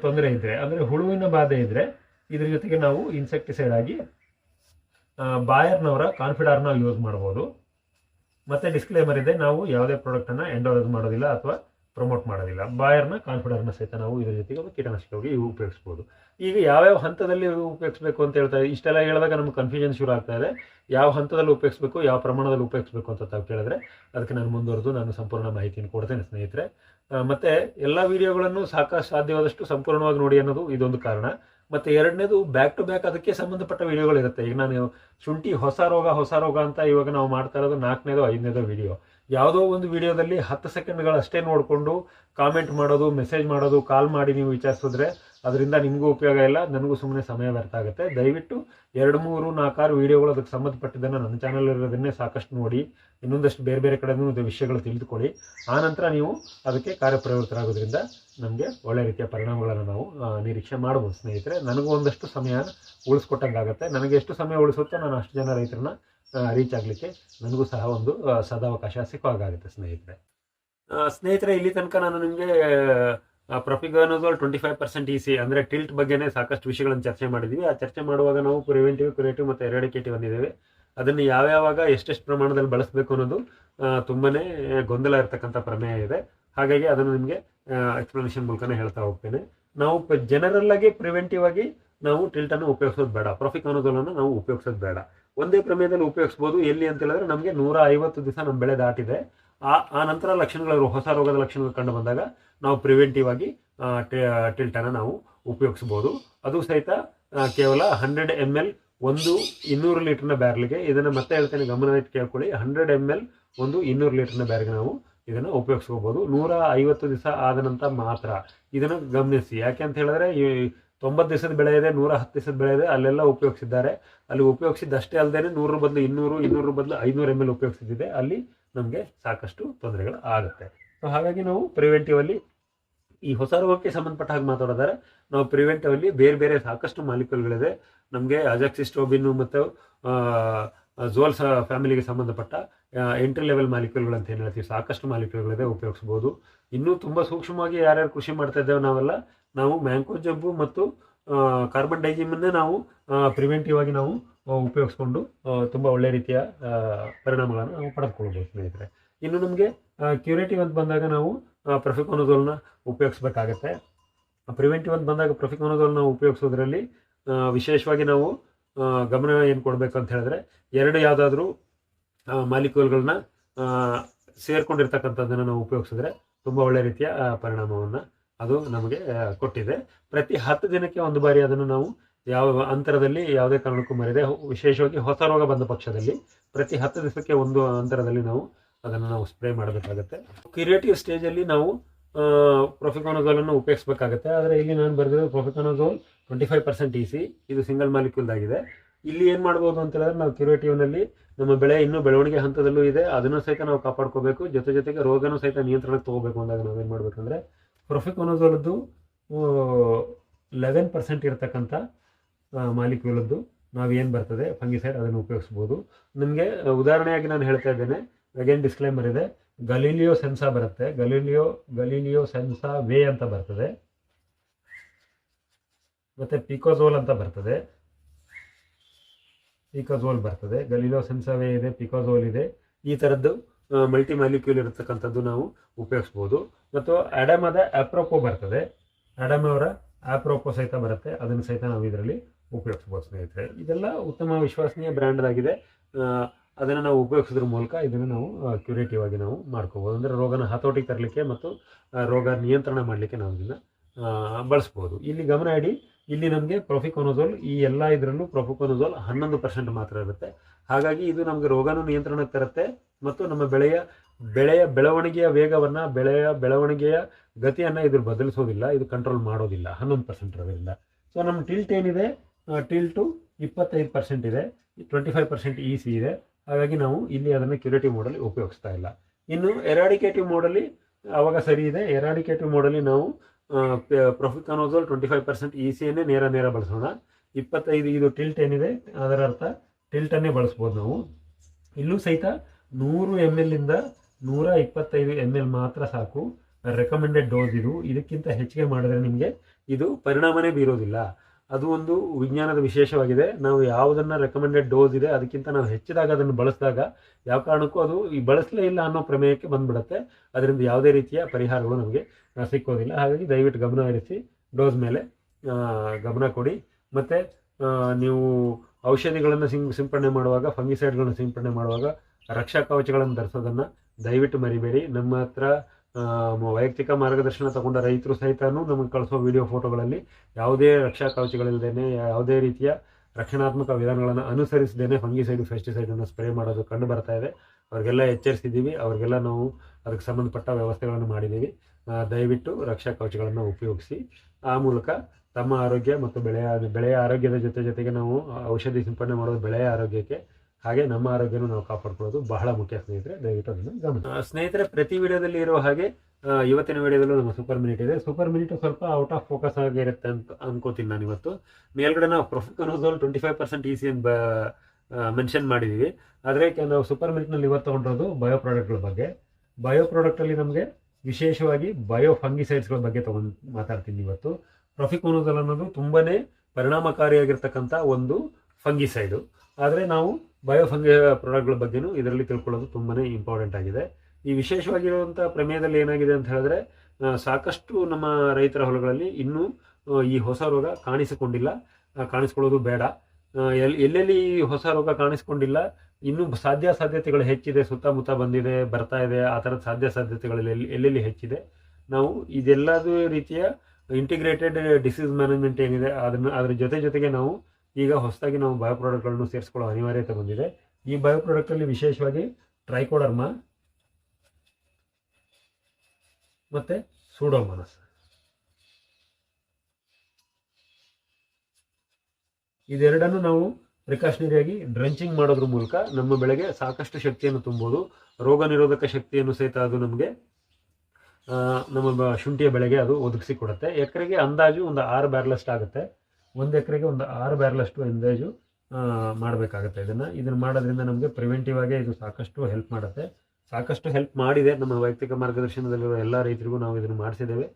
ತೊಂದರೆ ಇದ್ರೆ, ಅಂದ್ರೆ ಹುಳುವಿನ ಬಾಧೆ ಇದ್ರೆ, ಇದ್ರ ಜೊತೆಗೆ ನಾವು ಇನ್ಸೆಕ್ಟಿಸೈಡ್ ಆಗಿ ಬಾಯರ್ನವರ ಕಾನ್ಫಿಡಾರ್ನ ಯೂಸ್ ಮಾಡ್ಬೋದು. ಮತ್ತೆ ಡಿಸ್ಕ್ಲೇಮರ್ ಇದೆ, ನಾವು ಯಾವುದೇ ಪ್ರಾಡಕ್ಟ್ ಅನ್ನ ಎಂಡೋರೇಜ್ ಮಾಡೋದಿಲ್ಲ ಅಥವಾ ಪ್ರಮೋಟ್ ಮಾಡೋದಿಲ್ಲ. ಬಾಯರ್ನ ಕಾನ್ಫಿಡರ್ನ ಸಹಿತ ನಾವು ಇದ್ರ ಜೊತೆಗೆ ಕೀಟನಾಶಕವಾಗಿ ಉಪಯೋಗಿಸ್ಬೋದು. ಈಗ ಯಾವ್ಯಾವ ಹಂತದಲ್ಲಿ ಉಪಯೋಗಿಸ್ಬೇಕು ಅಂತ ಹೇಳ್ತಾರೆ. ಇಷ್ಟೆಲ್ಲ ಹೇಳಿದಾಗ ನಮ್ಗೆ ಕನ್ಫ್ಯೂಷನ್ ಶುರು ಆಗ್ತಾ ಇದೆ. ಯಾವ ಹಂತದಲ್ಲಿ ಉಪಯೋಗಿಸ್ಬೇಕು, ಯಾವ ಪ್ರಮಾಣದಲ್ಲಿ ಉಪಯೋಗಿಸ್ಬೇಕು ಅಂತ ತಾವು ಕೇಳಿದ್ರೆ ಅದಕ್ಕೆ ನಾನು ಮುಂದುವರೆದು ನಾನು ಸಂಪೂರ್ಣ ಮಾಹಿತಿಯನ್ನು ಕೊಡ್ತೇನೆ ಸ್ನೇಹಿತರೆ. ಮತ್ತು ಎಲ್ಲ ವಿಡಿಯೋಗಳನ್ನು ಸಾಕಷ್ಟು ಸಾಧ್ಯವಾದಷ್ಟು ಸಂಪೂರ್ಣವಾಗಿ ನೋಡಿ ಅನ್ನೋದು ಇದೊಂದು ಕಾರಣ. ಮತ್ತೆ ಎರಡನೇದು ಬ್ಯಾಕ್ ಟು ಬ್ಯಾಕ್ ಅದಕ್ಕೆ ಸಂಬಂಧಪಟ್ಟ ವಿಡಿಯೋಗಳಿರುತ್ತೆ. ಈಗ ನಾನು ಶುಂಠಿ ಹೊಸ ರೋಗ ಹೊಸ ರೋಗ ಅಂತ ಇವಾಗ ನಾವು ಮಾಡ್ತಾ ಇರೋದು ನಾಲ್ಕನೇದು, ಐದನೇದು ವಿಡಿಯೋ. ಯಾವುದೋ ಒಂದು ವಿಡಿಯೋದಲ್ಲಿ ಹತ್ತು ಸೆಕೆಂಡ್ಗಳಷ್ಟೇ ನೋಡಿಕೊಂಡು ಕಾಮೆಂಟ್ ಮಾಡೋದು, ಮೆಸೇಜ್ ಮಾಡೋದು, ಕಾಲ್ ಮಾಡಿ ನೀವು ವಿಚಾರಿಸಿದ್ರೆ ಅದರಿಂದ ನಿಮಗೂ ಉಪಯೋಗ ಇಲ್ಲ, ನನಗೂ ಸುಮ್ಮನೆ ಸಮಯ ವ್ಯರ್ಥ ಆಗುತ್ತೆ. ದಯವಿಟ್ಟು ಎರಡು, ಮೂರು, ನಾಲ್ಕಾರು ವೀಡಿಯೋಗಳು ಅದಕ್ಕೆ ಸಂಬಂಧಪಟ್ಟಿದ್ದನ್ನು ನನ್ನ ಚಾನಲ್ ಇರೋದನ್ನೇ ಸಾಕಷ್ಟು ನೋಡಿ, ಇನ್ನೊಂದಷ್ಟು ಬೇರೆ ಬೇರೆ ಇದು ವಿಷಯಗಳು ತಿಳಿದುಕೊಳ್ಳಿ. ಆನಂತರ ನೀವು ಅದಕ್ಕೆ ಕಾರ್ಯಪ್ರವೃತ್ತರಾಗೋದ್ರಿಂದ ನಮಗೆ ಒಳ್ಳೆ ರೀತಿಯ ಪರಿಣಾಮಗಳನ್ನು ನಾವು ನಿರೀಕ್ಷೆ ಮಾಡ್ಬೋದು ಸ್ನೇಹಿತರೆ. ನನಗೂ ಒಂದಷ್ಟು ಸಮಯ ಉಳಿಸ್ಕೊಟ್ಟಂಗಾಗುತ್ತೆ. ನನಗೆ ಎಷ್ಟು ಸಮಯ ಉಳಿಸುತ್ತೆ ನಾನು ಅಷ್ಟು ಜನ ರೈತರನ್ನ ರೀಚ್ ಆಗಲಿಕ್ಕೆ ನನಗೂ ಸಹ ಒಂದು ಸದಾವಕಾಶ ಸಿಕ್ಕುವಾಗುತ್ತೆ ಸ್ನೇಹಿತರೆ. ಸ್ನೇಹಿತರೆ, ಇಲ್ಲಿ ತನಕ ನಾನು ನಿಮಗೆ propiconazole twenty five percent E C ಅಂದರೆ ಟಿಲ್ಟ್ ಬಗ್ಗೆನೇ ಸಾಕಷ್ಟು ವಿಷಯಗಳನ್ನು ಚರ್ಚೆ ಮಾಡಿದ್ವಿ. ಆ ಚರ್ಚೆ ಮಾಡುವಾಗ ನಾವು ಪ್ರಿವೆಂಟಿವ್ ಕ್ರಿಯೇಟಿವ್ ಮತ್ತು ಎರಡಿಕೇಟಿವ್ ಅಂದಿದ್ದೇವೆ ಅದನ್ನು ಯಾವ್ಯಾವಾಗ ಎಷ್ಟೆಷ್ಟು ಪ್ರಮಾಣದಲ್ಲಿ ಬಳಸಬೇಕು ಅನ್ನೋದು ತುಂಬಾ ತುಂಬಾನೇ ಗೊಂದಲ ಇರತಕ್ಕಂಥ ಪ್ರಮೇಯ ಇದೆ. ಹಾಗಾಗಿ ಅದನ್ನು ನಿಮಗೆ ಎಕ್ಸ್ಪ್ಲನೇಷನ್ ಮೂಲಕನೇ ಹೇಳ್ತಾ ಹೋಗ್ತೇನೆ. ನಾವು ಜನರಲ್ ಆಗಿ ಪ್ರಿವೆಂಟಿವ್ ಆಗಿ ನಾವು ಟಿಲ್ಟನ್ನು ಉಪಯೋಗಿಸೋದು ಬೇಡ. ಪ್ರೊಫಿಕಾನೋದೋಲನ್ನು ನಾವು ಉಪಯೋಗಿಸೋದು ಬೇಡ. ಒಂದೇ ಪ್ರಮೇಯದಲ್ಲಿ ಉಪಯೋಗಿಸ್ಬೋದು. ಎಲ್ಲಿ ಅಂತ ಹೇಳಿದ್ರೆ ನಮಗೆ ನೂರ ಐವತ್ತು ದಿವಸ ನಮ್ಮ ಬೆಳೆ ದಾಟಿದೆ. ಆ ಆ ನಂತರ ಲಕ್ಷಣಗಳು, ಹೊಸ ರೋಗದ ಲಕ್ಷಣಗಳು ಕಂಡು ಬಂದಾಗ ನಾವು ಪ್ರಿವೆಂಟಿವ್ ಆಗಿ ಟಿಲ್ಟ್ ನಾವು ಉಪಯೋಗಿಸ್ಬೋದು. ಅದು ಸಹಿತ ಕೇವಲ ಹಂಡ್ರೆಡ್ ಎಂ ಎಲ್ ಒಂದು ಇನ್ನೂರು ಲೀಟರ್ನ ಬ್ಯಾರ್ಲಿಗೆ ಇದನ್ನು ಮತ್ತೆ ಹೇಳ್ತೇನೆ, ಗಮನ ಇಟ್ಟು ಕೇಳ್ಕೊಳ್ಳಿ. ಹಂಡ್ರೆಡ್ ಎಂ ಎಲ್ ಒಂದು ಇನ್ನೂರು ಲೀಟರ್ನ ಬ್ಯಾರ್ಗೆ ನಾವು ಇದನ್ನು ಉಪಯೋಗಿಸ್ಕೋಬೋದು. ನೂರ ಐವತ್ತು ದಿವಸ ಆದ ನಂತರ ಮಾತ್ರ ಇದನ್ನು ಗಮನಿಸಿ. ಯಾಕೆ ಅಂತ ಹೇಳಿದ್ರೆ ತೊಂಬತ್ತು ದಿವಸದ ಬೆಳೆ ಇದೆ, ನೂರ ಹತ್ತು ದಿವಸದ ಬೆಳೆ ಇದೆ, ಅಲ್ಲೆಲ್ಲ ಉಪಯೋಗಿಸಿದ್ದಾರೆ. ಅಲ್ಲಿ ಉಪಯೋಗಿಸಿದ್ದಷ್ಟೇ ಅಲ್ಲದೆ ನೂರು ಬದಲು ಇನ್ನೂರು ಇನ್ನೂರು ಬದಲು ಐನೂರು ಎಂ ಎಲ್ ಉಪಯೋಗಿಸಿದ್ದಿದೆ. ಅಲ್ಲಿ ನಮಗೆ ಸಾಕಷ್ಟು ತೊಂದರೆಗಳು ಆಗುತ್ತೆ. ಸೊ ಹಾಗಾಗಿ ನಾವು ಪ್ರಿವೆಂಟಿವಲ್ಲಿ ಈ ಹೊಸ ರೋಗಕ್ಕೆ ಸಂಬಂಧಪಟ್ಟ ಹಾಗೆ ಮಾತಾಡೋದಾದ್ರೆ ನಾವು ಪ್ರಿವೆಂಟಿವಲ್ಲಿ ಬೇರೆ ಬೇರೆ ಸಾಕಷ್ಟು ಮಾಲಿಕ್ಯೂಲ್ಗಳಿದೆ ನಮಗೆ ಅಜಾಕ್ಸಿಸ್ಟೋಬಿನ್ ಮತ್ತು ಜೋಲ್ಸ್ ಫ್ಯಾಮಿಲಿಗೆ ಸಂಬಂಧಪಟ್ಟ ಎಂಟ್ರಿ ಲೆವೆಲ್ ಮಾಲಿಕ್ಯೂಲ್ಗಳು ಅಂತ ಏನು ಹೇಳ್ತೀವಿ, ಸಾಕಷ್ಟು ಮಾಲಿಕ್ಯೂಲ್ಗಳಿದೆ ಉಪಯೋಗಿಸ್ಬೋದು. ಇನ್ನೂ ತುಂಬ ಸೂಕ್ಷ್ಮವಾಗಿ ಯಾರ್ಯಾರು ಕೃಷಿ ಮಾಡ್ತಾ ಇದ್ದೇವೆ ನಾವೆಲ್ಲ ನಾವು ಮ್ಯಾಂಕೋ ಜಬ್ಬು ಮತ್ತು ಕಾರ್ಬನ್ ಡೈಜಿಮನ್ನೇ ನಾವು ಪ್ರಿವೆಂಟಿವ್ ಆಗಿ ನಾವು ಉಪಯೋಗಿಸ್ಕೊಂಡು ತುಂಬ ಒಳ್ಳೆ ರೀತಿಯ ಪರಿಣಾಮಗಳನ್ನು ನಾವು ಪಡೆದುಕೊಳ್ಬೋದು ಸ್ನೇಹಿತರೆ. ಇನ್ನು ನಮಗೆ ಕ್ಯೂರೇಟಿವ್ ಅಂತ ಬಂದಾಗ ನಾವು ಪ್ರೊಫಿಕೋನೋಜೋಲ್ನ ಉಪಯೋಗಿಸ್ಬೇಕಾಗತ್ತೆ. ಪ್ರಿವೆಂಟಿವ್ ಅಂತ ಬಂದಾಗ ಪ್ರೊಫಿಕೋನೋಜೋಲ್ನ ಉಪಯೋಗಿಸೋದ್ರಲ್ಲಿ ಆ, ವಿಶೇಷವಾಗಿ ನಾವು ಗಮನ ಏನು ಕೊಡಬೇಕು ಅಂತ ಹೇಳಿದ್ರೆ ಎರಡು ಯಾವುದಾದ್ರೂ ಮಾಲಿಕ್ಯೂಲ್ಗಳನ್ನ ಸೇರ್ಕೊಂಡಿರ್ತಕ್ಕಂಥದ್ದನ್ನು ನಾವು ಉಪಯೋಗಿಸಿದ್ರೆ ತುಂಬ ಒಳ್ಳೆ ರೀತಿಯ ಪರಿಣಾಮವನ್ನು ಅದು ನಮಗೆ ಕೊಟ್ಟಿದೆ. ಪ್ರತಿ ಹತ್ತು ದಿನಕ್ಕೆ ಒಂದು ಬಾರಿ ಅದನ್ನು ನಾವು ಯಾವ ಅಂತರದಲ್ಲಿ ಯಾವುದೇ ಕಾರಣಕ್ಕೂ ಮರಿದೆ ವಿಶೇಷವಾಗಿ ಹೊಸ ರೋಗ ಬಂದ ಪಕ್ಷದಲ್ಲಿ ಪ್ರತಿ ಹತ್ತು ದಿವಸಕ್ಕೆ ಒಂದು ಅಂತರದಲ್ಲಿ ನಾವು ಅದನ್ನು ನಾವು ಸ್ಪ್ರೇ ಮಾಡಬೇಕಾಗುತ್ತೆ. ಕ್ರಿಯೇಟಿವ್ ಸ್ಟೇಜಲ್ಲಿ ನಾವು ಪ್ರೊಫಿಕಾನೋಜೋಲನ್ನು ಉಪಯೋಗಿಸಬೇಕಾಗುತ್ತೆ. ಆದರೆ ಇಲ್ಲಿ ನಾನು ಬರೆದಿರೋ propiconazole twenty five percent E C, ಇದು ಸಿಂಗಲ್ ಮಾಲಿಕ್ಯೂಲ್ ಆಗಿದೆ. ಇಲ್ಲಿ ಏನು ಮಾಡ್ಬೋದು ಅಂತ ಹೇಳಿದ್ರೆ ನಾವು ಕ್ಯೂರೇಟಿವ್ನಲ್ಲಿ ನಮ್ಮ ಬೆಳೆ ಇನ್ನೂ ಬೆಳವಣಿಗೆ ಹಂತದಲ್ಲೂ ಇದೆ. ಅದನ್ನು ಸಹಿತ ನಾವು ಕಾಪಾಡ್ಕೋಬೇಕು. ಜೊತೆ ಜೊತೆಗೆ ರೋಗನೂ ಸಹಿತ ನಿಯಂತ್ರಣಕ್ಕೆ ತಗೋಬೇಕು ಅಂದಾಗ ನಾವೇನು ಮಾಡಬೇಕಂದ್ರೆ ಪ್ರೊಫಿಕೋನೋಜೋಲದ್ದು ಲೆವೆನ್ ಪರ್ಸೆಂಟ್ ಇರತಕ್ಕಂಥ ಮಾಲಿಕ್ಯೂಲದ್ದು. ನಾವೇನು ಬರ್ತದೆ, ಫಂಗಿಸೈಡ್ ಅದನ್ನು ಉಪಯೋಗಿಸ್ಬೋದು. ನಿಮಗೆ, ಉದಾಹರಣೆಯಾಗಿ ನಾನು ಹೇಳ್ತಾ ಇದ್ದೇನೆ. ಅಗೇನ್ ಡಿಸ್ಕ್ಲೈಮರ್ ಇದೆ. ಗಲೀಲಿಯೋ ಸೆನ್ಸಾ ಬರುತ್ತೆ. ಗಲೀಲಿಯೋ ಗಲೀಲಿಯೋ ಸೆನ್ಸಾ ವೇ ಅಂತ ಬರ್ತದೆ. ಮತ್ತು ಪಿಕೋಝೋಲ್ ಅಂತ ಬರ್ತದೆ. ಪಿಕೋಝೋಲ್ ಬರ್ತದೆ. ಗಲೀಲಿಯೋ ಸೆನ್ಸಾ ವೇ ಇದೆ ಪಿಕೋಝೋಲ್ ಇದೆ. ಈ ಥರದ್ದು ಮಲ್ಟಿ ಮ್ಯಾಲಿಕ್ಯೂಲ್ ಇರತಕ್ಕಂಥದ್ದು ನಾವು ಉಪಯೋಗಿಸ್ಬೋದು. ಮತ್ತು ಅಡಮದ ಆಪ್ರೋಪೋ ಬರ್ತದೆ. ಅಡಮ್ ಅವರ ಆಪ್ರೋಪೋ ಸಹಿತ ಬರುತ್ತೆ. ಅದನ್ನು ಸಹಿತ ನಾವು ಇದರಲ್ಲಿ ಉಪಯೋಗಿಸ್ಬೋದು ಸ್ನೇಹಿತರೆ. ಇದೆಲ್ಲ ಉತ್ತಮ ವಿಶ್ವಾಸನೀಯ ಬ್ರ್ಯಾಂಡ್ ಆಗಿದೆ. ಅದನ್ನು ನಾವು ಉಪಯೋಗಿಸೋದ್ರ ಮೂಲಕ ಇದನ್ನು ನಾವು ಕ್ಯೂರೇಟಿವ್ ಆಗಿ ನಾವು ಮಾಡ್ಕೋಬೋದು. ಅಂದರೆ ರೋಗನ ಹತೋಟಿಗೆ ತರಲಿಕ್ಕೆ ಮತ್ತು ರೋಗ ನಿಯಂತ್ರಣ ಮಾಡಲಿಕ್ಕೆ ನಾವು ಇದನ್ನು ಬಳಸ್ಬೋದು. ಇಲ್ಲಿ ಗಮನ ಇಡಿ ಇಲ್ಲಿ ನಮಗೆ ಪ್ರೊಫಿಕೋನೋಜೋಲ್ ಈ ಎಲ್ಲ ಇದರಲ್ಲೂ ಪ್ರೊಫಿಕೋನೋಜೋಲ್ ಹನ್ನೊಂದು ಪರ್ಸೆಂಟ್ ಮಾತ್ರ ಇರುತ್ತೆ. ಹಾಗಾಗಿ ಇದು ನಮಗೆ ರೋಗನೂ ನಿಯಂತ್ರಣಕ್ಕೆ ತರುತ್ತೆ ಮತ್ತು ನಮ್ಮ ಬೆಳೆಯ ಬೆಳೆಯ ಬೆಳವಣಿಗೆಯ ವೇಗವನ್ನು, ಬೆಳೆಯ ಬೆಳವಣಿಗೆಯ ಗತಿಯನ್ನು ಇದ್ರ ಬದಲಿಸೋದಿಲ್ಲ, ಇದು ಕಂಟ್ರೋಲ್ ಮಾಡೋದಿಲ್ಲ, ಹನ್ನೊಂದು ಪರ್ಸೆಂಟ್ ಇರೋದ್ರಿಂದ. ಸೊ ನಮ್ಮ ಟಿಲ್ಟ್ ಏನಿದೆ? ಟಿಲ್ಟು ಇಪ್ಪತ್ತೈದು ಪರ್ಸೆಂಟ್ ಇದೆ twenty five percent E C ಇದೆ. ಹಾಗಾಗಿ ನಾವು ಇಲ್ಲಿ ಅದನ್ನು ಕ್ಯೂರೇಟಿವ್ ಮೋಡಲ್ಲಿ ಉಪಯೋಗಿಸ್ತಾ ಇಲ್ಲ. ಇನ್ನು ಎರಾಡಿಕೇಟಿವ್ ಮೋಡಲ್ಲಿ ಅವಾಗ ಸರಿ ಇದೆ. ಎರಾಡಿಕೇಟಿವ್ ಮೋಡಲ್ಲಿ ನಾವು propiconazole twenty five percent E ನೇರ ನೇರ ಬಳಸೋಣ. ಇಪ್ಪತ್ತೈದು ಇದು ಟಿಲ್ಟ್ ಏನಿದೆ, ಅದರ ಅರ್ಥ ಟಿಲ್ಟನ್ನೇ ಬಳಸ್ಬೋದು ನಾವು. ಇಲ್ಲೂ ಸಹಿತ ನೂರು ಎಂ ಎಲ್ಲಿಂದ ನೂರ ಇಪ್ಪತ್ತೈದು ಎಂ ಎಲ್ ಮಾತ್ರ ಸಾಕು. ರೆಕಮೆಂಡೆಡ್ ಡೋಸ್ ಇದು. ಇದಕ್ಕಿಂತ ಹೆಚ್ಚಿಗೆ ಮಾಡಿದ್ರೆ ನಿಮಗೆ ಇದು ಪರಿಣಾಮನೇ ಬೀರೋದಿಲ್ಲ. ಅದು ಒಂದು ವಿಜ್ಞಾನದ ವಿಶೇಷವಾಗಿದೆ. ನಾವು ಯಾವುದನ್ನು ರೆಕಮೆಂಡೆಡ್ ಡೋಸ್ ಇದೆ, ಅದಕ್ಕಿಂತ ನಾವು ಹೆಚ್ಚಿದಾಗ ಅದನ್ನು ಬಳಸಿದಾಗ ಯಾವ ಕಾರಣಕ್ಕೂ ಅದು ಈ ಬಳಸಲೇ ಇಲ್ಲ ಅನ್ನೋ ಪ್ರಮೇಯಕ್ಕೆ ಬಂದ್ಬಿಡುತ್ತೆ. ಅದರಿಂದ ಯಾವುದೇ ರೀತಿಯ ಪರಿಹಾರಗಳು ನಮಗೆ ಸಿಕ್ಕೋದಿಲ್ಲ. ಹಾಗಾಗಿ ದಯವಿಟ್ಟು ಗಮನ ಹರಿಸಿ ಡೋಸ್ ಮೇಲೆ ಗಮನ ಕೊಡಿ. ಮತ್ತು ನೀವು ಔಷಧಿಗಳನ್ನು ಸಿಂ, ಸಿಂಪಡಣೆ ಮಾಡುವಾಗ ಫಂಗಿಸೈಡ್ಗಳನ್ನು ಸಿಂಪಡಣೆ ಮಾಡುವಾಗ ರಕ್ಷಾ ಕವಚಗಳನ್ನು ಧರಿಸೋದನ್ನು ದಯವಿಟ್ಟು ಮರಿಬೇಡಿ. ನಮ್ಮ ಹತ್ರ ವೈಯಕ್ತಿಕ ಮಾರ್ಗದರ್ಶನ ತಗೊಂಡ ರೈತರು ಸಹಿತನೂ ನಮಗೆ ಕಳಿಸೋ ವಿಡಿಯೋ ಫೋಟೋಗಳಲ್ಲಿ ಯಾವುದೇ ರಕ್ಷಾ ಕವಚಗಳಿಲ್ಲದೇನೆ ಯಾವುದೇ ರೀತಿಯ ರಕ್ಷಣಾತ್ಮಕ ವಿಧಾನಗಳನ್ನು ಅನುಸರಿಸದೇನೆ ಫಂಗಿಸೈಡ್ ಫೆಸ್ಟಿಸೈಡನ್ನು ಸ್ಪ್ರೇ ಮಾಡೋದು ಕಂಡು ಬರ್ತಾ ಇದೆ. ಅವ್ರಿಗೆಲ್ಲ ಎಚ್ಚರಿಸಿದ್ದೀವಿ ಅವ್ರಿಗೆಲ್ಲ ನಾವು ಅದಕ್ಕೆ ಸಂಬಂಧಪಟ್ಟ ವ್ಯವಸ್ಥೆಗಳನ್ನು ಮಾಡಿದ್ದೀವಿ ದಯವಿಟ್ಟು ರಕ್ಷಾ ಕವಚಗಳನ್ನು ಉಪಯೋಗಿಸಿ. ಆ ಮೂಲಕ ತಮ್ಮ ಆರೋಗ್ಯ ಮತ್ತು ಬೆಳೆಯ ಬೆಳೆಯ ಆರೋಗ್ಯದ ಜೊತೆ ಜೊತೆಗೆ ನಾವು ಔಷಧಿ ಸಿಂಪಡಣೆ ಮಾಡೋದು, ಬೆಳೆಯ ಆರೋಗ್ಯಕ್ಕೆ ಹಾಗೆ ನಮ್ಮ ಆರೋಗ್ಯನೂ ನಾವು ಕಾಪಾಡ್ಕೊಳ್ಳೋದು ಬಹಳ ಮುಖ್ಯ ಸ್ನೇಹಿತರೆ, ದಯವಿಟ್ಟು ಅದನ್ನು ಗಮನ ಸ್ನೇಹಿತರೆ, ಪ್ರತಿ ವಿಡಿಯೋದಲ್ಲಿ ಇರುವ ಹಾಗೆ ಇವತ್ತಿನ ವಿಡಿಯೋದಲ್ಲೂ ನಮ್ಮ ಸೂಪರ್ ಮಿನಿಟ್ ಇದೆ. ಸೂಪರ್ ಮಿನಿಟ್ ಸ್ವಲ್ಪ ಔಟ್ ಆಫ್ ಫೋಕಸ್ ಆಗಿರುತ್ತೆ ಅಂತ ಅನ್ಕೋತೀನಿ ನಾನು ಇವತ್ತು. ಮೇಲ್ಗಡೆ ನಾವು propiconazole twenty five percent E C ಅಂತ ಮೆನ್ಷನ್ ಮಾಡಿದ್ದೀವಿ ಆದರೆ ನಾವು ಸೂಪರ್ ಮಿನಿಟ್ನಲ್ಲಿ ಇವತ್ತು ತೊಗೊಂಡಿರೋದು ಬಯೋ ಪ್ರಾಡಕ್ಟ್ಗಳ ಬಗ್ಗೆ. ಬಯೋ ಪ್ರಾಡಕ್ಟಲ್ಲಿ ನಮಗೆ ವಿಶೇಷವಾಗಿ ಬಯೋ ಫಂಗಿಸೈಡ್ಸ್ಗಳ ಬಗ್ಗೆ ತೊಗೊಂಡು ಮಾತಾಡ್ತೀನಿ ಇವತ್ತು. ಪ್ರೊಫಿಕೋನೋಸೋಲ್ ಅನ್ನೋದು ತುಂಬಾ ಪರಿಣಾಮಕಾರಿಯಾಗಿರ್ತಕ್ಕಂಥ ಒಂದು ಫಂಗಿಸೈಡು. ಆದರೆ ನಾವು ಬಯೋ ಫಂಗಿ ಪ್ರಾಡಕ್ಟ್ಗಳ ಬಗ್ಗೆನೂ ಇದರಲ್ಲಿ ತಿಳ್ಕೊಳ್ಳೋದು ತುಂಬಾ ಇಂಪಾರ್ಟೆಂಟ್ ಆಗಿದೆ. ಈ ವಿಶೇಷವಾಗಿರುವಂಥ ಪ್ರಮೇಯದಲ್ಲಿ ಏನಾಗಿದೆ ಅಂತ ಹೇಳಿದ್ರೆ ಸಾಕಷ್ಟು ನಮ್ಮ ರೈತರ ಹೊಲಗಳಲ್ಲಿ ಇನ್ನೂ ಈ ಹೊಸ ರೋಗ ಕಾಣಿಸಿಕೊಂಡಿಲ್ಲ. ಕಾಣಿಸ್ಕೊಳ್ಳೋದು ಬೇಡ. ಎಲ್, ಎಲ್ಲೆಲ್ಲಿ ಈ ಹೊಸ ರೋಗ ಕಾಣಿಸ್ಕೊಂಡಿಲ್ಲ, ಇನ್ನೂ ಸಾಧ್ಯ ಸಾಧ್ಯತೆಗಳು ಹೆಚ್ಚಿದೆ, ಸುತ್ತಮುತ್ತ ಬಂದಿದೆ, ಬರ್ತಾ ಇದೆ, ಆ ಥರದ ಸಾಧ್ಯ ಸಾಧ್ಯತೆಗಳಲ್ಲಿ ಎಲ್ಲಿ ಎಲ್ಲೆಲ್ಲಿ ಹೆಚ್ಚಿದೆ. ನಾವು ಇದೆಲ್ಲದೂ ರೀತಿಯ ಇಂಟಿಗ್ರೇಟೆಡ್ ಡಿಸೀಸ್ ಮ್ಯಾನೇಜ್ಮೆಂಟ್ ಏನಿದೆ, ಅದನ್ನು, ಅದ್ರ ಜೊತೆ ಜೊತೆಗೆ ನಾವು ಈಗ ಹೊಸದಾಗಿ ನಾವು ಬಯೋ ಪ್ರಾಡಕ್ಟ್ಗಳನ್ನು ಸೇರಿಸ್ಕೊಳ್ಳೋ ಅನಿವಾರ್ಯತೆ ಬಂದಿದೆ. ಈ ಬಯೋ ಪ್ರಾಡಕ್ಟಲ್ಲಿ ವಿಶೇಷವಾಗಿ ಟ್ರೈಕೋಡರ್ಮ ಮತ್ತು ಸೂಡೋಮನಸ್ ಇದೆರಡನ್ನು ನಾವು ಪ್ರಿಕಾಷನರಿಯಾಗಿ ಡ್ರೆಂಚಿಂಗ್ ಮಾಡೋದ್ರ ಮೂಲಕ ನಮ್ಮ ಬೆಳೆಗೆ ಸಾಕಷ್ಟು ಶಕ್ತಿಯನ್ನು ತುಂಬೋದು. ರೋಗ ನಿರೋಧಕ ಶಕ್ತಿಯನ್ನು ಸಹಿತ ಅದು ನಮಗೆ ನಮ್ಮ ಶುಂಠಿಯ ಬೆಳೆಗೆ ಅದು ಒದಗಿಸಿ ಕೊಡುತ್ತೆ ಎಕರೆಗೆ ಅಂದಾಜು ಒಂದು ಆರು ಬ್ಯಾರ್ಲಷ್ಟು ಆಗುತ್ತೆ ಒಂದು ಎಕರೆಗೆ ಒಂದು ಆರು ಬ್ಯಾರಲಷ್ಟು ಎಂದೇಜು ಮಾಡಬೇಕಾಗುತ್ತೆ. ಇದನ್ನು ಇದನ್ನು ಮಾಡೋದ್ರಿಂದ ನಮಗೆ ಪ್ರಿವೆಂಟಿವ್ ಆಗಿ ಇದು ಸಾಕಷ್ಟು ಹೆಲ್ಪ್ ಮಾಡುತ್ತೆ. ಸಾಕಷ್ಟು ಹೆಲ್ಪ್ ಮಾಡಿದೆ. ನಮ್ಮ ವೈಯಕ್ತಿಕ ಮಾರ್ಗದರ್ಶನದಲ್ಲಿರುವ ಎಲ್ಲ ರೈತರಿಗೂ ನಾವು ಇದನ್ನು ಮಾಡಿಸಿದ್ದೇವೆ.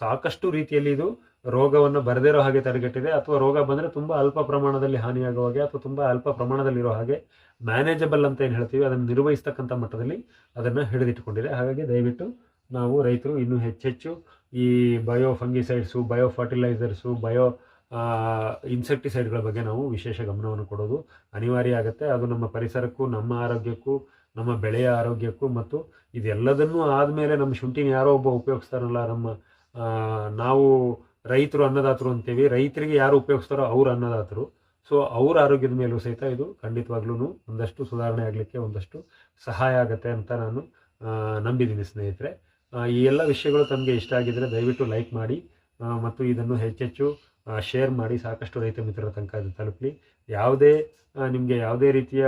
ಸಾಕಷ್ಟು ರೀತಿಯಲ್ಲಿ ಇದು ರೋಗವನ್ನು ಬರದಿರೋ ಹಾಗೆ ತಡೆಗಟ್ಟಿದೆ. ಅಥವಾ ರೋಗ ಬಂದರೆ ತುಂಬ ಅಲ್ಪ ಪ್ರಮಾಣದಲ್ಲಿ ಹಾನಿಯಾಗುವ ಹಾಗೆ, ಅಥವಾ ತುಂಬ ಅಲ್ಪ ಪ್ರಮಾಣದಲ್ಲಿರೋ ಹಾಗೆ ಮ್ಯಾನೇಜಬಲ್ ಅಂತ ಏನು ಹೇಳ್ತೀವಿ, ಅದನ್ನು ನಿರ್ವಹಿಸ್ತಕ್ಕಂಥ ಮಟ್ಟದಲ್ಲಿ ಅದನ್ನು ಹಿಡಿದಿಟ್ಟುಕೊಂಡಿದೆ. ಹಾಗಾಗಿ ದಯವಿಟ್ಟು ನಾವು ರೈತರು ಇನ್ನೂ ಹೆಚ್ಚೆಚ್ಚು ಈ bio fungicides bio fertilisers bio ಇನ್ಸೆಕ್ಟಿಸೈಡ್ಗಳ ಬಗ್ಗೆ ನಾವು ವಿಶೇಷ ಗಮನವನ್ನು ಕೊಡೋದು. ಅನಿವಾರ್ಯ ಆಗುತ್ತೆ. ಅದು ನಮ್ಮ ಪರಿಸರಕ್ಕೂ, ನಮ್ಮ ಆರೋಗ್ಯಕ್ಕೂ, ನಮ್ಮ ಬೆಳೆಯ ಆರೋಗ್ಯಕ್ಕೂ ಮತ್ತು ಇದೆಲ್ಲದನ್ನೂ ಆದಮೇಲೆ ನಮ್ಮ ಶುಂಠಿನ ಯಾರೋ ಒಬ್ಬ ಉಪಯೋಗಿಸ್ತಾರಲ್ಲ, ನಮ್ಮ ನಾವು ರೈತರು ಅನ್ನದಾತರು ಅಂತೀವಿ ರೈತರಿಗೆ ಯಾರು ಉಪಯೋಗಿಸ್ತಾರೋ ಅವ್ರು ಅನ್ನದಾತರು. ಸೊ, ಅವ್ರ ಆರೋಗ್ಯದ ಮೇಲೂ ಸಹಿತ ಇದು ಖಂಡಿತವಾಗ್ಲೂ ಒಂದಷ್ಟು ಸುಧಾರಣೆ ಆಗಲಿಕ್ಕೆ ಒಂದಷ್ಟು ಸಹಾಯ ಆಗುತ್ತೆ ಅಂತ ನಾನು ನಂಬಿದ್ದೀನಿ ಸ್ನೇಹಿತರೆ. ಈ ಎಲ್ಲ ವಿಷಯಗಳು ತಮಗೆ ಇಷ್ಟ ಆಗಿದ್ದರೆ ದಯವಿಟ್ಟು ಲೈಕ್ ಮಾಡಿ ಮತ್ತು ಇದನ್ನು ಹೆಚ್ಚೆಚ್ಚು ಶೇರ್ ಮಾಡಿ ಸಾಕಷ್ಟು ರೈತ ಮಿತ್ರರ ತನಕ ಇದು ತಲುಪಲಿ. ಯಾವುದೇ ನಿಮಗೆ ಯಾವುದೇ ರೀತಿಯ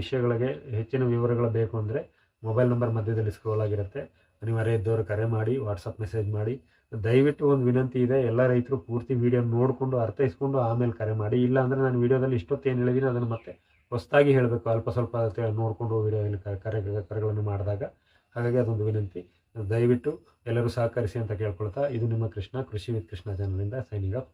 ವಿಷಯಗಳಿಗೆ ಹೆಚ್ಚಿನ ವಿವರಗಳು ಬೇಕು ಅಂದರೆ ಮೊಬೈಲ್ ನಂಬರ್ ಮಧ್ಯದಲ್ಲಿ ಸ್ಕ್ರೋಲ್ ಆಗಿರುತ್ತೆ ಅನಿವಾರ್ಯ ಇದ್ದವರು ಕರೆ ಮಾಡಿ ವಾಟ್ಸಪ್ ಮೆಸೇಜ್ ಮಾಡಿ. ದಯವಿಟ್ಟು ಒಂದು ವಿನಂತಿ ಇದೆ, ಎಲ್ಲ ರೈತರು ಪೂರ್ತಿ ವಿಡಿಯೋ ನೋಡಿಕೊಂಡು, ಅರ್ಥೈಸ್ಕೊಂಡು ಆಮೇಲೆ ಕರೆ ಮಾಡಿ. ಇಲ್ಲ ಅಂದರೆ ನಾನು ವಿಡಿಯೋದಲ್ಲಿ ಇಷ್ಟೊತ್ತು ಏನು ಹೇಳಿದ್ದೀನಿ ಅದನ್ನು ಮತ್ತೆ ಹೊಸದಾಗಿ ಹೇಳಬೇಕು, ಅಲ್ಪ ಸ್ವಲ್ಪ ನೋಡಿಕೊಂಡು ವೀಡಿಯೋದಲ್ಲಿ ಕರೆ, ಕರೆಗಳನ್ನು ಮಾಡಿದಾಗ. ಹಾಗಾಗಿ ಅದೊಂದು ವಿನಂತಿ. ದಯವಿಟ್ಟು ಎಲ್ಲರೂ ಸಹಕರಿಸಿ ಅಂತ ಕೇಳ್ಕೊಳ್ತಾ ಇದು ನಿಮ್ಮ ಕೃಷ್ಣ ಕೃಷಿ ವಿತ್ ಕೃಷ್ಣ ಚಾನಲಿಂದ ಸೈನಿಂಗ್ ಆಫ್